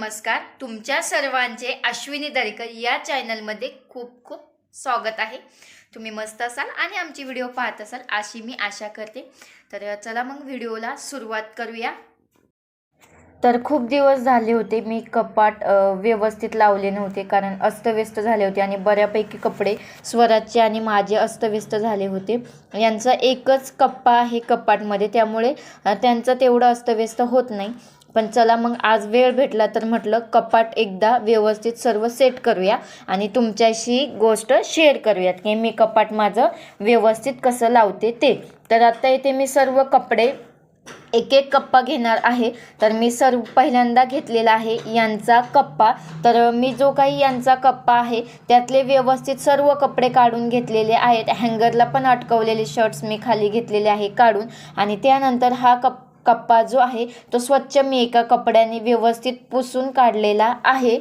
नमस्कार. तुमच्या सर्वांचे अश्विनी दरेकर या चॅनलमध्ये खूप खूप स्वागत आहे. तुम्ही मस्त असाल आणि आमची व्हिडिओ पाहत असाल अशी मी आशा करते. तर चला मग व्हिडिओला सुरुवात करूया. तर खूप दिवस झाले होते मी कपाट व्यवस्थित लावले नव्हते कारण अस्तव्यस्त झाले होते आणि बऱ्यापैकी कपडे स्वराजचे आणि माझे अस्तव्यस्त झाले होते. यांचा एकच कप्पा आहे कपाटमध्ये त्यामुळे त्यांचं तेवढं अस्तव्यस्त होत नाही. पण चला मग आज वेळ भेटला तर म्हटलं कपाट एकदा व्यवस्थित सर्व सेट करूया आणि तुमच्याशी गोष्ट शेअर करूयात की मी कपाट माझं व्यवस्थित कसं लावते ते. तर आता इथे मी सर्व कपडे एक एक कप्पा घेणार आहे. तर मी सर्व पहिल्यांदा घेतलेला आहे यांचा कप्पा. तर मी जो काही यांचा कप्पा आहे त्यातले व्यवस्थित सर्व कपडे काढून घेतलेले आहेत. हँगरला पण अटकवलेले शर्ट्स मी खाली घेतलेले आहे काढून. आणि त्यानंतर हा कप कप्पा जो आहे तो स्वच्छ मी एका कपड्याने व्यवस्थित पुसून काढलेला आहे.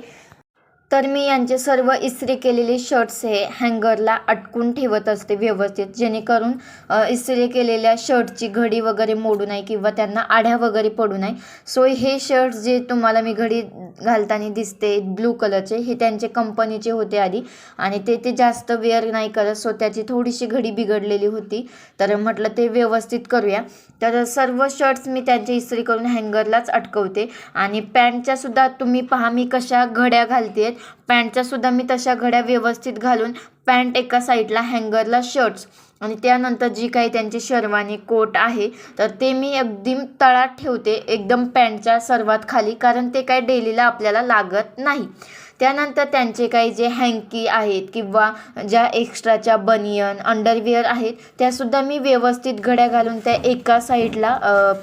तर मी यांचे सर्व इस्त्री केलेले शर्ट्स हे हँगरला अटकून ठेवत असते व्यवस्थित जेणेकरून इस्त्री केलेल्या शर्टची घडी वगैरे मोडू नये किंवा त्यांना आढ्या वगैरे पडू नये. सो हे शर्ट्स जे तुम्हाला मी घडी घालताना दिसते ब्लू कलरचे हे त्यांचे कंपनीचे होते आधी. आणि ते ते जास्त वेअर नाही करत सो त्याची थोडीशी घडी बिघडलेली होती. तर म्हटलं ते व्यवस्थित करूया. तर सर्व शर्ट्स मी त्यांच्या इस्त्री करून हँगरलाच अटकवते. आणि पॅन्टच्यासुद्धा तुम्ही पहा मी कशा घड्या घालते आहेत पॅन्टच्यासुद्धा मी तशा घड्या व्यवस्थित घालून पॅन्ट एका साईडला हँगरला शर्ट्स आणि त्यानंतर जी काही त्यांची शेरवानी कोट आहे तर ते मी अगदी तळात ठेवते एकदम पॅन्टच्या सर्वात खाली कारण ते काय डेलीला आपल्याला लागत नाही. त्यानंतर त्यांचे काही जे हँकी आहेत किंवा ज्या एक्स्ट्राच्या बनियन अंडरविअर आहेत त्यासुद्धा मी व्यवस्थित घड्या घालून त्या एका साईडला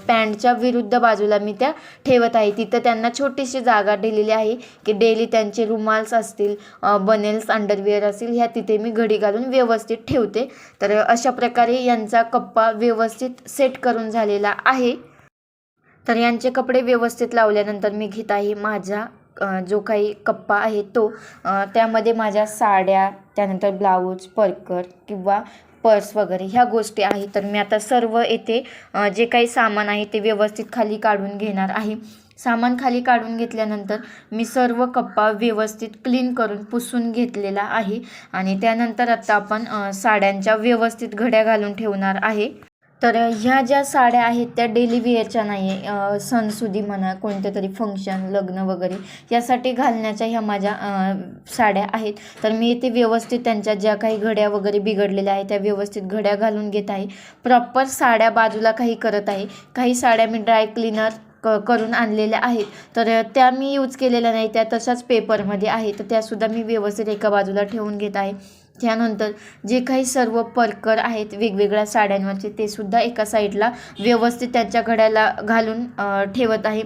पॅन्टच्या विरुद्ध बाजूला मी त्या ठेवत आहे. तिथं त्यांना छोटीशी जागा दिलेली आहे की डेली त्यांचे रुमाल्स असतील बनेल्स अंडरविअर असतील ह्या तिथे मी घडी घालून व्यवस्थित ठेवते. तर अशा प्रकारे यांचा कप्पा व्यवस्थित सेट करून झालेला आहे. तर यांचे कपडे व्यवस्थित लावल्यानंतर मी घेत आहे माझ्या जो काही कप्पा आहे तो त्यामध्ये माझ्या साड्या त्यानंतर ब्लाऊज परकर किंवा पर्स वगैरे ह्या गोष्टी आहेत. तर मी आता सर्व येथे जे काही सामान आहे ते व्यवस्थित खाली काढून घेणार आहे. सामान खाली काढून घेतल्यानंतर मी सर्व कप्पा व्यवस्थित क्लीन करून पुसून घेतलेला आहे. आणि त्यानंतर आता आपण साड्यांच्या व्यवस्थित घड्या घालून ठेवणार आहे. तर ह्या ज्या साड्या आहेत त्या डेली वेअरच्या नाही आहे सणसुदी म्हणा कोणत्या तरी फंक्शन लग्न वगैरे यासाठी घालण्याच्या ह्या माझ्या साड्या आहेत. तर मी इथे व्यवस्थित त्यांच्या ज्या काही घड्या वगैरे बिघडलेल्या आहेत त्या व्यवस्थित घड्या घालून घेत आहे. प्रॉपर साड्या बाजूला काही करत आहे. काही साड्या मी ड्राय क्लीनर क करून आणलेल्या आहेत. तर त्या मी यूज केलेल्या नाही त्या तशाच पेपरमध्ये आहे तर त्यासुद्धा मी व्यवस्थित एका बाजूला ठेवून घेत आहे. त्यानंतर जे काही सर्व परकर आहेत वेगवेगळ्या साड्यांवरचे ते सुद्धा एका साईडला व्यवस्थित त्याच्या घड्याला घालून ठेवत आहे.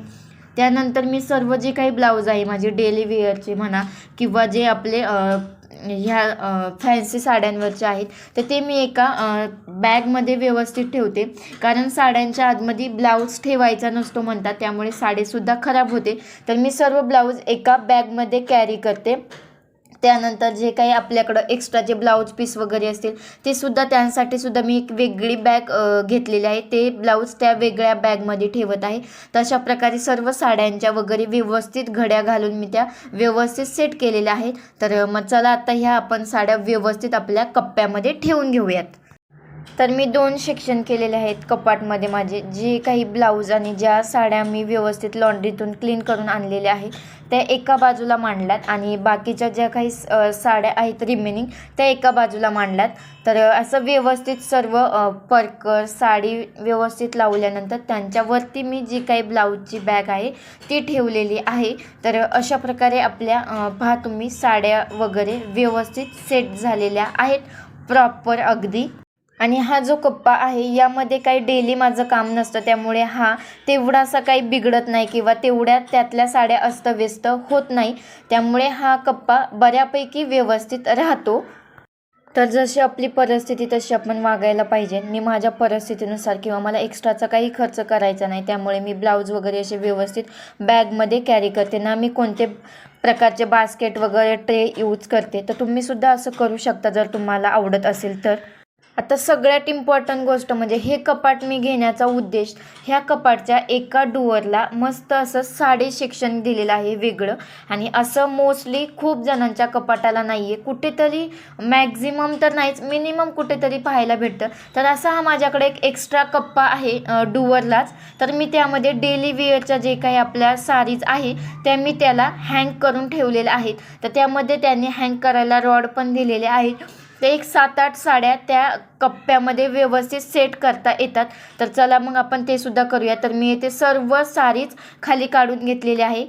त्यानंतर मी सर्व जे काही ब्लाऊज आहे माझे डेली वेअरचे म्हणा किंवा जे आपले ह्या फॅन्सी साड्यांवरचे आहेत तर ते मी एका बॅगमध्ये व्यवस्थित ठेवते. कारण साड्यांच्या आतमध्ये ब्लाऊज ठेवायचा नसतो म्हणतात त्यामुळे साडीसुद्धा खराब होते. तर मी सर्व ब्लाऊज एका बॅगमध्ये कॅरी करते. त्यानंतर जे काही आपल्याकडं एक्स्ट्रा जे ब्लाऊज पीस वगैरे असतील ते सुद्धा त्यांसाठी सुद्धा मी एक वेगळी बॅग घेतलेली आहे. ते ब्लाऊज त्या वेगळ्या बॅगमध्ये ठेवत आहे. तशा प्रकारे सर्व साड्यांच्या वगैरे व्यवस्थित घड्या घालून मी त्या व्यवस्थित सेट केलेल्या आहेत. तर मग चला आता ह्या आपण साड्या व्यवस्थित आपल्या कप्प्यामध्ये ठेवून घेऊयात. तर मी दोन सेक्शन केलेले आहेत कपाटमध्ये माझे जे काही ब्लाऊज आणि ज्या साड्या मी व्यवस्थित लॉन्ड्रीतून क्लीन करून आणलेल्या आहेत त्या एका बाजूला मांडल्यात आणि बाकीच्या ज्या काही साड्या आहेत रिमेनिंग त्या एका बाजूला मांडल्यात तर असं व्यवस्थित सर्व पर्कर परकर साडी व्यवस्थित लावल्यानंतर त्यांच्यावरती मी जी काही ब्लाऊजची बॅग आहे ती ठेवलेली आहे. तर अशा प्रकारे आपल्या पहा तुम्ही साड्या वगैरे व्यवस्थित सेट झालेल्या आहेत प्रॉपर अगदी. आणि हा जो कप्पा आहे यामध्ये काही डेली माझं काम नसतं. त्यामुळे हा तेवढासा काही बिघडत नाही किंवा तेवढ्या त्यातल्या साड्या अस्तव्यस्त होत नाही. त्यामुळे हा कप्पा बऱ्यापैकी व्यवस्थित राहतो. तर जशी आपली परिस्थिती तशी आपण वागायला पाहिजे. मी माझ्या परिस्थितीनुसार किंवा मला एक्स्ट्राचा काही खर्च करायचा नाही. त्यामुळे मी ब्लाऊज वगैरे असे व्यवस्थित बॅगमध्ये कॅरी करते. ना मी कोणते प्रकारचे बास्केट वगैरे ट्रे यूज करते. तर तुम्हीसुद्धा असं करू शकता जर तुम्हाला आवडत असेल तर. आता सगळ्यात इम्पॉर्टंट गोष्ट म्हणजे हे कपाट मी घेण्याचा उद्देश ह्या कपाटच्या एका डुअरला मस्त असं साडे सेक्शन दिलेलं आहे वेगळं. आणि असं मोस्टली खूप जणांच्या कपाटाला नाही आहे कुठेतरी मॅक्झिमम तर नाहीच मिनिमम कुठेतरी पाहायला भेटतं. तर असा हा माझ्याकडे एक एक्स्ट्रा कप्पा आहे डुअरलाच. तर मी त्यामध्ये डेली वेअरच्या जे काही आपल्या सारीज आहे त्या मी त्याला हँग करून ठेवलेल्या आहेत. तर त्यामध्ये त्यांनी हँग करायला रॉड पण दिलेले आहेत. ते एक सात आठ साड्या त्या कप्प्यामध्ये व्यवस्थित सेट करता येतात. तर चला मग आपण ते सुद्धा करूया. तर मी येथे सर्व साडीच खाली काढून घेतलेली आहे.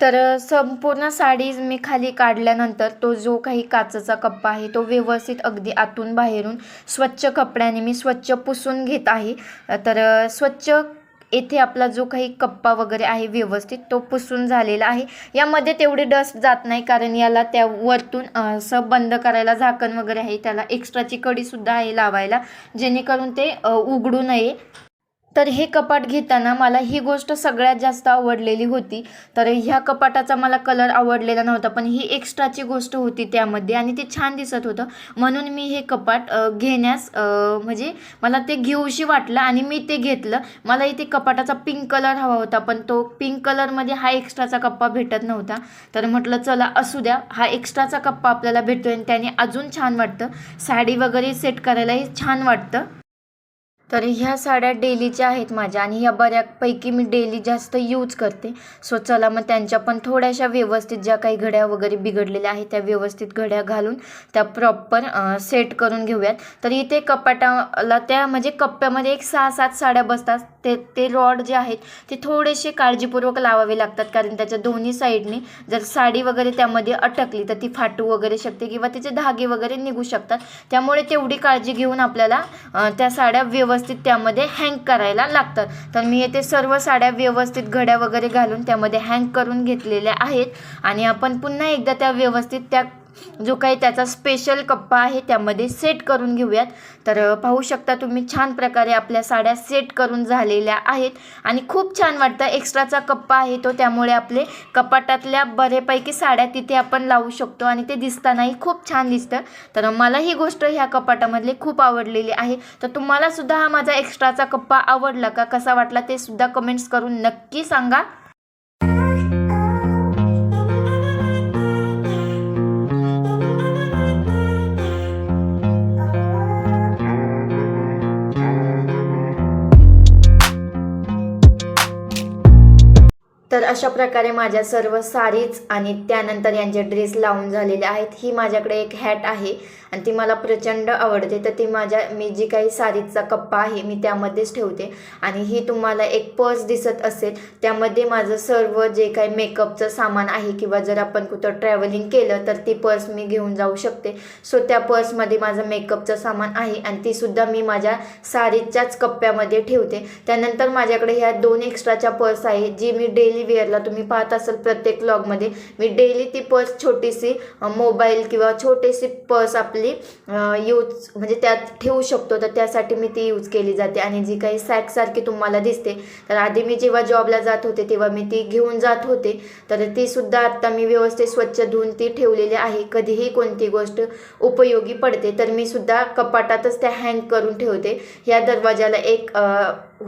तर संपूर्ण साडीज मी खाली काढल्यानंतर तो जो काही काचेचा कप्पा आहे तो व्यवस्थित अगदी आतून बाहेरून स्वच्छ कपड्याने मी स्वच्छ पुसून घेत आहे. तर स्वच्छ येथे आपला जो काही कप्पा वगैरे आहे व्यवस्थित तो पुसून झालेला आहे. यामध्ये तेवढी डस्ट जात नाही कारण याला त्या वरतून सब असं बंद करायला झाकण वगैरे आहे. त्याला एक्स्ट्राची कडीसुद्धा आहे लावायला जेणेकरून ते उघडू नये. तर हे कपाट घेताना मला ही गोष्ट सगळ्यात जास्त आवडलेली होती. तर ह्या कपाटाचा मला कलर आवडलेला नव्हता पण ही एक्स्ट्राची गोष्ट होती त्यामध्ये आणि ते छान दिसत होतं. म्हणून मी हे कपाट घेण्यास म्हणजे मला ते घेऊशी वाटलं आणि मी ते घेतलं. मला इथे कपाटाचा पिंक कलर हवा होता पण तो पिंक कलरमध्ये हा एक्स्ट्राचा कप्पा भेटत नव्हता. तर म्हटलं चला असू द्या हा एक्स्ट्राचा कप्पा आपल्याला भेटतो आणि त्याने अजून छान वाटतं. साडी वगैरे सेट करायलाही छान वाटतं. तर ह्या साड्या डेलीच्या आहेत माझ्या आणि ह्या बऱ्यापैकी मी डेली जास्त यूज करते. सो चला मग त्यांच्या पण थोड्याशा व्यवस्थित ज्या काही घड्या वगैरे बिघडलेल्या आहेत त्या व्यवस्थित घड्या घालून त्या प्रॉपर सेट करून घेऊयात. तर इथे कपाटाला त्या म्हणजे कप्प्यामध्ये एक सहा सात साड्या बसतात. ते ते रॉड जे आहेत ते थोडेसे काळजीपूर्वक लावावे लागतात. कारण त्याच्या दोन्ही साईडने जर साडी वगैरे त्यामध्ये अटकली तर ती फाटू वगैरे शकते किंवा तिचे धागे वगैरे निघू शकतात. त्यामुळे तेवढी काळजी घेऊन आपल्याला त्या साड्या व्यवस्थित व्यवस्थित त्यामध्ये हँग करायला लागतात तर मी येथे सर्व साड्या व्यवस्थित घड्या वगैरे घालून त्यामध्ये हँग करून घेतलेल्या आहेत. आणि आपण पुन्हा एकदा त्या व्यवस्थित त्या जो काही त्याचा स्पेशल कप्पा आहे त्यामध्ये सेट करून घेऊयात. तर पाहू शकता तुम्ही छान प्रकारे आपल्या साड्या सेट करून झालेल्या आहेत. आणि खूप छान वाटतं एक्स्ट्राचा कप्पा आहे तो त्यामुळे आपले कपाटातल्या बरेपैकी साड्या तिथे आपण लावू शकतो आणि ते दिसतानाही खूप छान दिसतं. तर मला ही गोष्ट ह्या कपाटामधली खूप आवडलेली आहे. तर तुम्हाला सुद्धा हा माझा एक्स्ट्राचा कप्पा आवडला का कसा वाटला ते सुद्धा कमेंट्स करून नक्की सांगा. तर अशा प्रकारे माझ्या सर्व साडीज आणि त्यानंतर यांचे ड्रेस लावून झालेले आहेत. ही माझ्याकडे एक हॅट आहे आणि ती मला प्रचंड आवडते. तर ती माझ्या मी जी काही साडीचा कप्पा आहे मी त्यामध्येच ठेवते. आणि ही तुम्हाला एक पर्स दिसत असेल त्यामध्ये माझं सर्व जे काही मेकअपचं सामान आहे किंवा जर आपण कुठं ट्रॅव्हलिंग केलं तर ती पर्स मी घेऊन जाऊ शकते. सो त्या पर्समध्ये माझं मेकअपचं सामान आहे आणि तीसुद्धा मी माझ्या साडीच्याच कप्प्यामध्ये ठेवते. त्यानंतर माझ्याकडे ह्या दोन एक्स्ट्राच्या पर्स आहे जी मी डेली वेअरला तुम्ही पाहत असाल प्रत्येक लॉगमध्ये मी डेली ती पर्स छोटीशी मोबाईल किंवा छोटीशी पर्स आपली यूज म्हणजे त्यात ठेवू शकतो. तर त्यासाठी मी ती यूज केली जाते. आणि जी काही सॅकसारखी तुम्हाला दिसते तर आधी मी जेव्हा जॉबला जात होते तेव्हा मी ती घेऊन जात होते. तर तीसुद्धा आत्ता मी व्यवस्थित स्वच्छ धुवून ती ठेवलेली आहे. कधीही कोणती गोष्ट उपयोगी पडते तर मी सुद्धा कपाटातच त्या हँग करून ठेवते. ह्या दरवाजाला एक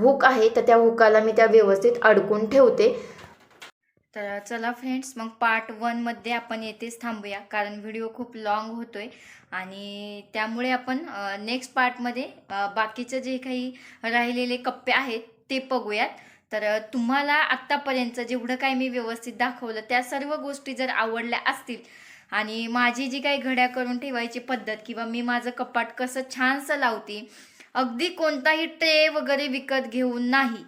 हुक आहे तर त्या हुकाला मी त्या व्यवस्थित अडकून ठेवते. तर चला फ्रेंड्स मग पार्ट वनमध्ये आपण येथेच थांबूया कारण व्हिडिओ खूप लाँग होतोय. आणि त्यामुळे आपण नेक्स्ट पार्टमध्ये बाकीचं जे काही राहिलेले कप्पे आहेत ते बघूयात. तर तुम्हाला आत्तापर्यंत जेवढं काय मी व्यवस्थित दाखवलं त्या सर्व गोष्टी जर आवडल्या असतील आणि माझी जी काही घड्या करून ठेवायची पद्धत किंवा मी माझं कपाट कसं छानसं लावते अगदी कोणताही ट्रे वगैरे विकत घेऊन नाही.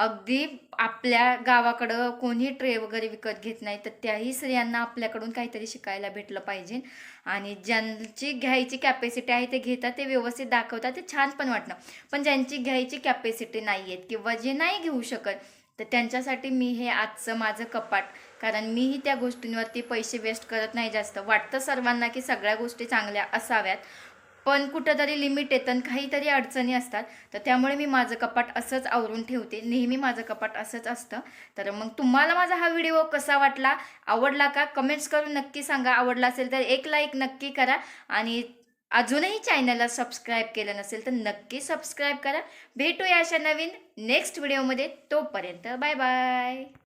अगदी आपल्या गावाकडं कोणी ट्रे वगैरे विकत घेत नाही तर त्याही स्त्रियांना आपल्याकडून काहीतरी शिकायला भेटलं पाहिजे. आणि ज्यांची घ्यायची कॅपॅसिटी आहे ते घेतात ते व्यवस्थित दाखवतात ते छान पण वाटणं. पण ज्यांची घ्यायची कॅपॅसिटी नाही आहेत किंवा जे नाही घेऊ शकत तर त्यांच्यासाठी मी हे आजचं माझं कपाट. कारण मीही त्या गोष्टींवरती पैसे वेस्ट करत नाही जास्त. वाटतं सर्वांना की सगळ्या गोष्टी चांगल्या असाव्यात. पण कुठंतरी लिमिट येतं आणि काहीतरी अडचणी असतात. तर त्यामुळे मी माझं कपाट असंच आवरून ठेवते. नेहमी माझं कपाट असंच असतं. तर मग तुम्हाला माझा हा व्हिडिओ कसा वाटला? आवडला का? कमेंट्स करून नक्की सांगा. आवडला असेल तर एक लाईक नक्की करा. आणि अजूनही चॅनलला सबस्क्राईब केलं नसेल तर नक्की सबस्क्राईब करा. भेटूया अशा नवीन नेक्स्ट व्हिडिओमध्ये तोपर्यंत बाय बाय